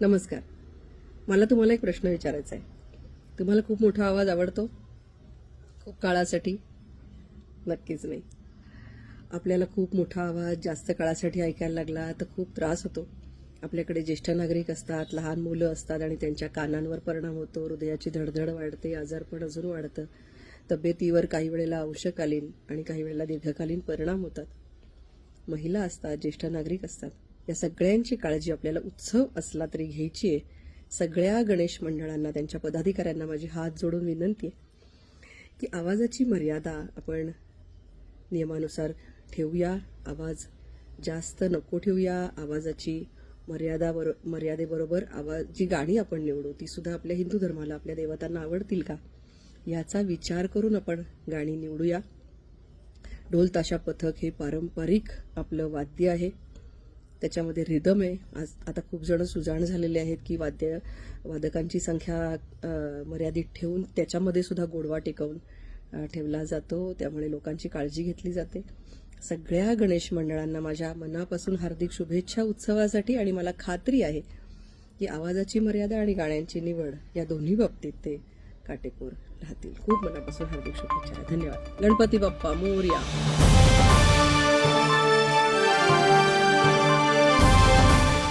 नमस्कार. मला तुम्हाला एक प्रश्न विचारायचा आहे. तुम्हाला खूप मोठा आवाज आवडतो. खूप काळासाठी. नक्कीच नाही. आपल्याला खूप मोठा आवाज जास्त काळासाठी ऐकायला लागला तर खूप त्रास होतो. आपल्याकडे ज्येष्ठ नागरिक असतात लहान मुलं असतात आणि त्यांच्या कानांवर परिणाम होतो. हृदयाची धडधड वाढते आजारपण अजून वाढतं तब्येतीवर काही वेळेला अंशकालीन आणि काही वेळेला दीर्घकालीन परिणाम होतात. महिला असतात ज्येष्ठ नागरिक असतात. या सगळ्यांची काळजी आपल्याला उत्सव असला तरी घ्यायची आहे. सगळ्या गणेश मंडळांना त्यांच्या पदाधिकाऱ्यांना माझी हात जोडून विनंती आहे की आवाजाची मर्यादा आपण नियमानुसार ठेवूया. आवाज जास्त नको ठेवूया. आवाजाची मर्यादा बरो मर्यादेबरोबर आवाज जी गाणी आपण निवडू ती सुद्धा आपल्या हिंदू धर्माला आपल्या देवतांना आवडतील का? याचा विचार करून आपण गाणी निवडूया. ढोल ताशा पथक हे पारंपरिक आपलं वाद्य आहे. त्याच्यामध्ये रिदम आहे. आज आता खूप जण सुजाण झालेले आहेत की वाद्य वादकांची संख्या मर्यादित ठेवून त्याच्यामध्ये सुद्धा गोडवा टिकवून ठेवला जातो. त्यामुळे लोकांची काळजी घेतली जाते. सगळ्या गणेश मंडळांना माझ्या मनापासून हार्दिक शुभेच्छा उत्सवासाठी आणि मला खात्री आहे की आवाजाची मर्यादा आणि गाण्यांची निवड या दोन्ही बाबतीत ते काटेकोर राहतील. खूप मनापासून हार्दिक शुभेच्छा. धन्यवाद. गणपती बाप्पा मोर्या.